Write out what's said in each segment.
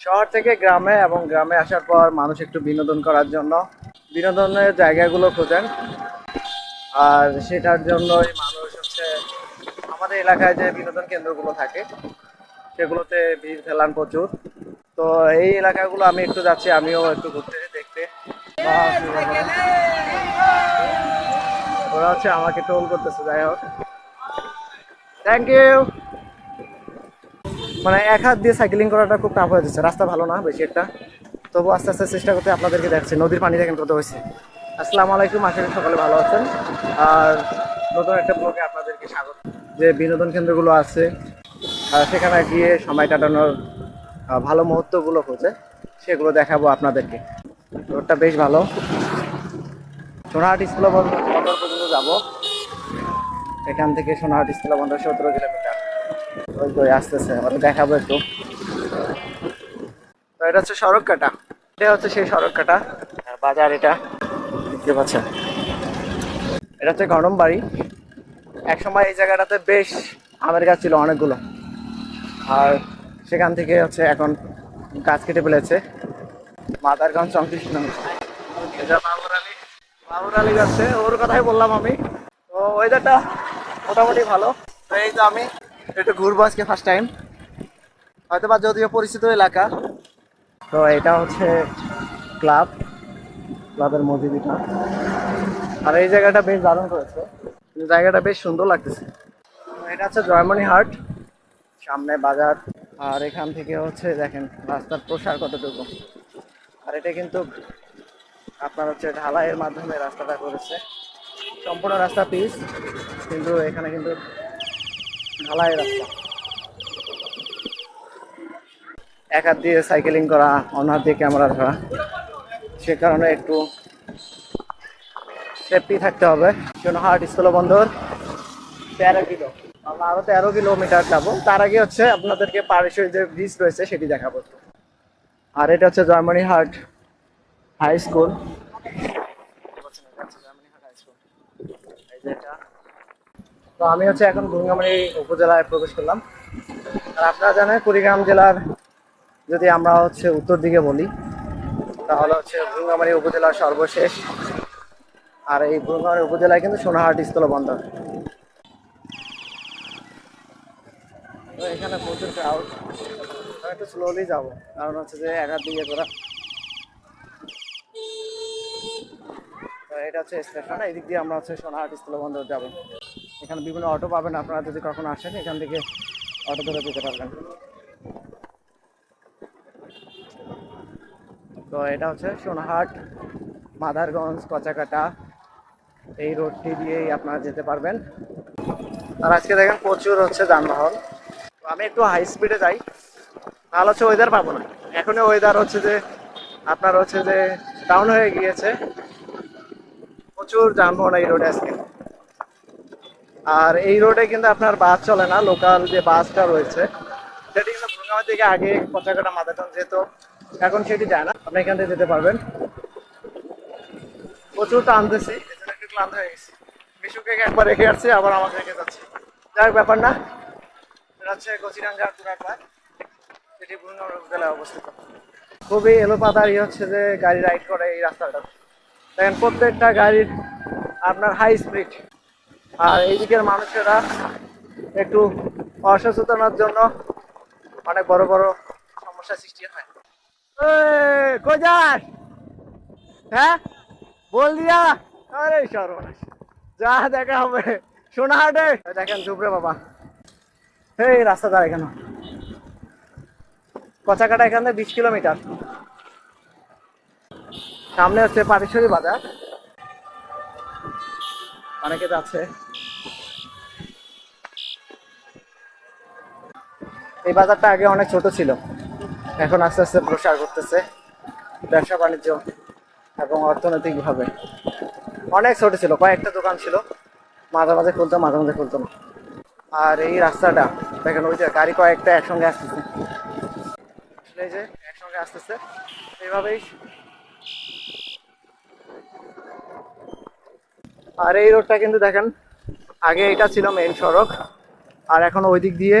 শহর থেকে গ্রামে এবং গ্রামে আসার পর মানুষ একটু বিনোদন করার জন্য বিনোদনের জায়গাগুলো খোঁজেন। আর সেটার জন্যই মানুষ হচ্ছে আমাদের এলাকায় যে বিনোদন কেন্দ্রগুলো থাকে, সেগুলোতে ভিড় ফেলান প্রচুর। তো এই এলাকাগুলো আমি একটু যাচ্ছি, আমিও একটু ঘুরতে দেখতে। ওরা হচ্ছে আমাকে টোল করতেছে, যাই হোক। থ্যাংক ইউ মানে এক হাত দিয়ে সাইকেলিং করাটা খুব টাফ হয়ে যাচ্ছে। রাস্তা ভালো না বেশি একটা। তবু আস্তে আস্তে চেষ্টা করতে আপনাদেরকে দেখছি নদীর পানি দেখেন কত হয়েছে। আসসালামু আলাইকুম, আশা করি সকালে ভালো আছেন। আর নতুন একটা ব্লগে আপনাদেরকে স্বাগত। যে বিনোদন কেন্দ্রগুলো আছে সেখানে গিয়ে সময় কাটানোর ভালো মুহূর্তগুলো খোঁজে সেগুলো দেখাবো আপনাদেরকে। রোডটা বেশ ভালো। সোনাহাট স্কুল বন্দর পর্যন্ত যাব। এখান থেকে সোনাহাট স্কুল বন্দর সতেরো কিলোমিটার। ওই তো আসতেছে, আমরা দেখাবো একটু। তো এটা হচ্ছে সড়ক কাটা। এটা হচ্ছে সেই সড়ক কাটা বাজার এটা। দেখতে পাচ্ছেন? এটা হচ্ছে গরম বাড়ি। একসময় এই জায়গাটাতে বেশ আমের গাছ ছিল অনেকগুলো। আর সেখান থেকে হচ্ছে এখন গাছ কেটে ফেলেছে। মাদারগঞ্জ কিলোমিটার এটা বাবুর আলী। বাবুর আলী যাচ্ছে ওর কথাই বললাম আমি। তো ওয়েদারটা মোটামুটি ভালো। এই তো আমি একটু ঘুরবো আজকে ফার্স্ট টাইম হয়তো বা যদিও পরিচিত এলাকা। তো এটা হচ্ছে ক্লাব ক্লাবের মসজিদটা আর এই জায়গাটা বেশ দারুণ করেছে। জায়গাটা বেশ সুন্দর লাগতেছে। এটা হচ্ছে জয়মণি হাট, সামনে বাজার। আর এখান থেকে হচ্ছে দেখেন, রাস্তার প্রসার কতটুকু। আর এটা কিন্তু আপনার হচ্ছে ঢালাইয়ের মাধ্যমে রাস্তাটা করেছে। সম্পূর্ণ রাস্তা পিস কিন্তু এখানে কিন্তু ঢালাই রাস্তা। এক হাত দিয়ে সাইকেলিং করা, অন্য হাত দিয়ে ক্যামেরা ধরা। সে কারণে একটু সেফটি থাকতে হবে। হাট স্কুল বন্দর তেরো কিলো। আমরা আরও তেরো কিলোমিটার যাব। তার আগে হচ্ছে আপনাদেরকে পারেশ্বরী যে ব্রিজ রয়েছে, সেটি দেখাবো। আর এটা হচ্ছে জয়মণি হাট হাই স্কুল এই যে এটা। তো আমি হচ্ছে এখন গঙ্গামারি উপজেলায় প্রবেশ করলাম। আর আপনারা জানেন কুড়িগ্রাম জেলার যদি আমরা হচ্ছে উত্তর দিকে বলি, তাহলে হচ্ছে ভুঙ্গামারি উপজেলার সর্বশেষ। আর এই ভুঙ্গামারি উপজেলায় কিন্তু সোনাহাট স্থল বন্দর তো এখানে প্রচুর ক্রাউড একটু স্লোলি যাব, কারণ হচ্ছে যে একার দিকে করা তো এটা হচ্ছে স্টেশন এই দিক দিয়ে আমরা হচ্ছে সোনাহাট স্থল বন্দর যাব। এখানে বিভিন্ন অটো পাবেন, আপনারা যদি কখনো আসেন, এখান থেকে অটো ধরে যেতে পারবেন। তো এটা হচ্ছে সোনাহাট, মাদারগঞ্জ, কচাকাটা। এই রোডটি দিয়েই আপনারা যেতে পারবেন। আর আজকে দেখেন প্রচুর হচ্ছে যানবাহন। আমি একটু হাই স্পিডে যাই, তাহলে হচ্ছে ওয়েদার পাবো না। এখনই ওয়েদার হচ্ছে যে, আপনার হচ্ছে যে ডাউন হয়ে গিয়েছে। প্রচুর যানবাহন এই রোডে আজকে। আর এই রোডে কিন্তু আপনার বাস চলে না লোকাল যে বাসটা রয়েছে, সেটি কিন্তু ভুঙ্গামার থেকে আগে পচাকাটা মাদারগঞ্জ যেত, এখন সেটি যায় না। আপনি এখান থেকে যেতে পারবেন। প্রচুর টানতেছি একটু ক্লান্ত হয়ে গেছি। মিশুকে একবার রেখে আসছে, আবার আমাকে রেখে যাচ্ছে। যাই হোক, ব্যাপার না। এটা হচ্ছে কচিরাঙ্গা টুরাকলা সেটি ভুঙ্গামার উপজেলায় অবস্থিত। খুবই এলো পাতারি হচ্ছে যে গাড়ি রাইড করে এই রাস্তাটা। দেখেন, প্রত্যেকটা গাড়ির আপনার হাই স্পিড আর এই দিকের মানুষেরা একটু অসচেতনার জন্য অনেক বড় বড় সমস্যার সৃষ্টি হয়। কই যাস? হ্যাঁ? বল দিয়া। আরে সর্বনাশ। যা দেখা হবে। সোনাহাটে দেখেন চুপরে বাবা। এই রাস্তা দাঁড়ায় কেন কচাকাটা এখান থেকে বিশ কিলোমিটার। সামনে হচ্ছে পাটেশ্বরী বাজার। অনেকে যাচ্ছে। এই বাজারটা আগে অনেক ছোট ছিল। এখন আস্তে আস্তে প্রসার করতেছে ব্যবসা বাণিজ্য এবং অর্থনৈতিকভাবে। অনেক ছোট ছিল, কয়েকটা দোকান ছিল। মাঝে মাঝে খুলতো, মাঝে মাঝে খুলতো না। আর এই রাস্তাটা, দেখেন ওই যে গাড়ি কয়েকটা একসঙ্গে আসতেছে। এই যে একসঙ্গে আসতেছে। এইভাবেই আর এই রোডটা কিন্তু দেখেন, আগে এটা ছিল মেন সড়ক, আর এখন ওই দিক দিয়ে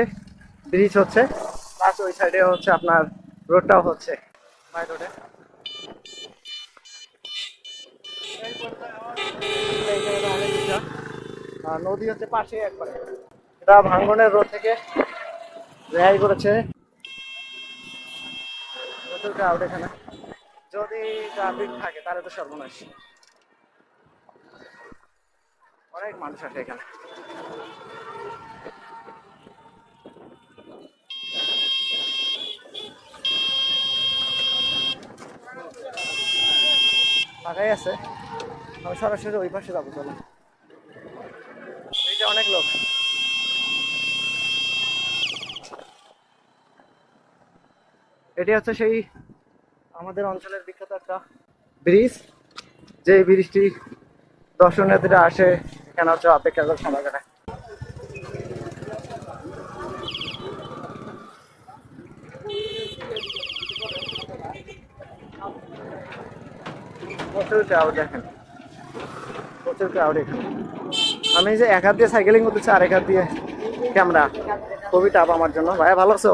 ব্রিজ হচ্ছে প্লাস ওই সাইডে হচ্ছে আপনার রোডটাও হচ্ছে বাই রোডে নদী হচ্ছে পাশে একবারে। এটা ভাঙ্গনের রোড থেকে রেহাই করেছে। যদি ট্রাফিক থাকে, তাহলে তো সর্বনাশ। অনেক মানুষ আসে এখানে। ফাঁকাই আছে। আমি সরাসরি ওই পাশে যাব, চলো। এই অনেক লোক। এটি হচ্ছে সেই আমাদের অঞ্চলের বিখ্যাত একটা ব্রিজ। যে ব্রিজটি দর্শনার্থীরা আসে এখানে হচ্ছে অপেক্ষা করে সময় কাটায়। আমি যে এক হাত দিয়ে সাইকেলিং করতেছি আর এক হাত দিয়ে ক্যামেরা খুবই টাপ আমার জন্য। ভাইয়া, ভালো আছো?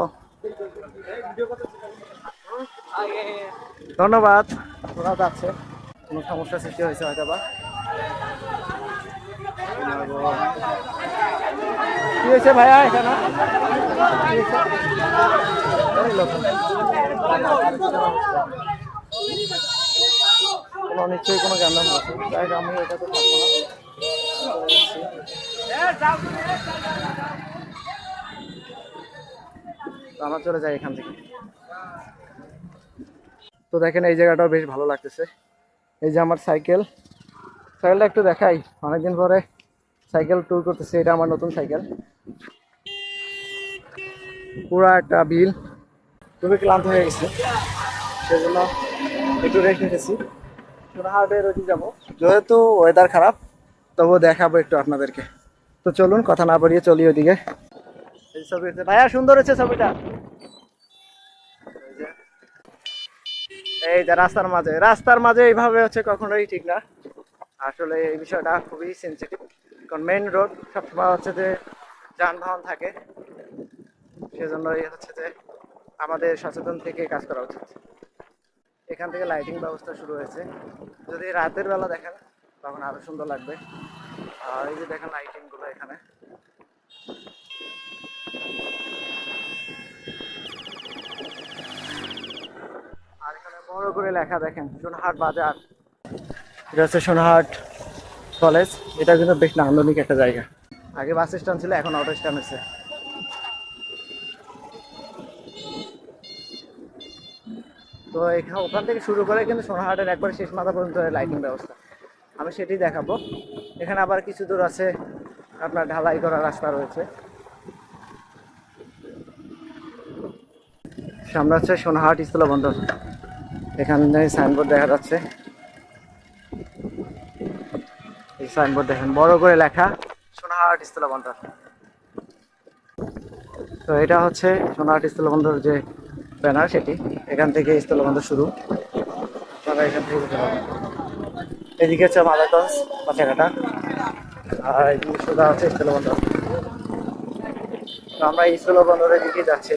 ধন্যবাদ। ওরা যাচ্ছে। কোনো সমস্যা সৃষ্টি হয়েছে হয়তো বা কি হয়েছে ভাইয়া এখানে? কোনো নিশ্চয়ই কোনো জ্ঞান আছে তাই আমি এটা তো থাকব চলে যাই এখান থেকে তো দেখেন এই জায়গাটাও বেশ ভালো লাগতেছে এই যে আমার সাইকেল সাইকেলটা একটু দেখাই অনেকদিন পরে সাইকেল ট্যুর করতেছে, এটা আমার নতুন সাইকেল। পুরা একটা বিল। খুবই ক্লান্ত হয়ে গেছে। সেজন্য একটু রেস্ট নিতেছি। ওইদিকে যাব। যেহেতু ওয়েদার খারাপ, তবুও দেখাবো একটু আপনাদেরকে। তো চলুন, কথা না বাড়িয়ে চলি ওইদিকে এই ভাইয়া, সুন্দর হচ্ছে ছবিটা। এই যে রাস্তার মাঝে। রাস্তার মাঝে এইভাবে হচ্ছে কখনোই ঠিক না। আসলে এই বিষয়টা খুবই সেন্সিটিভ কারণ মেইন রোড সবসময় হচ্ছে যে যানবাহন থাকে। সেজন্য এই হচ্ছে যে আমাদের সচেতন থেকে কাজ করা উচিত। এখান থেকে লাইটিং ব্যবস্থা শুরু হয়েছে। যদি রাতের বেলা দেখেন, তখন আরও সুন্দর লাগবে। আর এই যে দেখেন লাইটিংগুলো এখানে। আর এখানে বড় করে লেখা দেখেন, সোনাহাট বাজার। এটা হচ্ছে সোনাহাট কলেজ এটা কিন্তু বেশ নান্দনিক একটা জায়গা। আগে বাস স্ট্যান্ড ছিল, এখন অটো স্ট্যান্ড হচ্ছে তো এখানে ওখান থেকে শুরু করে কিন্তু সোনাহাটের একবার শেষ মাথা পর্যন্ত লাইটিং ব্যবস্থা। আমি সেটি দেখাবো। এখানে আবার কিছু দূর আছে, আপনার ঢালাই করা রাস্তা রয়েছে। সামনে হচ্ছে সোনাহাট স্থল বন্দর এখানে সাইনবোর্ড দেখা যাচ্ছে এই সাইনবোর্ড দেখেন। বড় করে লেখা সোনাহাট স্থল বন্দর। তো এটা হচ্ছে সোনাহাট স্থল বন্দর যে ব্যানার সেটি। এখান থেকে স্থল বন্দর শুরু। এদিকে হচ্ছে মাদারগঞ্জ পাচাঘাটা আর এদিকে সোজা হচ্ছে স্থল বন্দর। তো আমরা এই স্থল বন্দরের দিকে যাচ্ছি।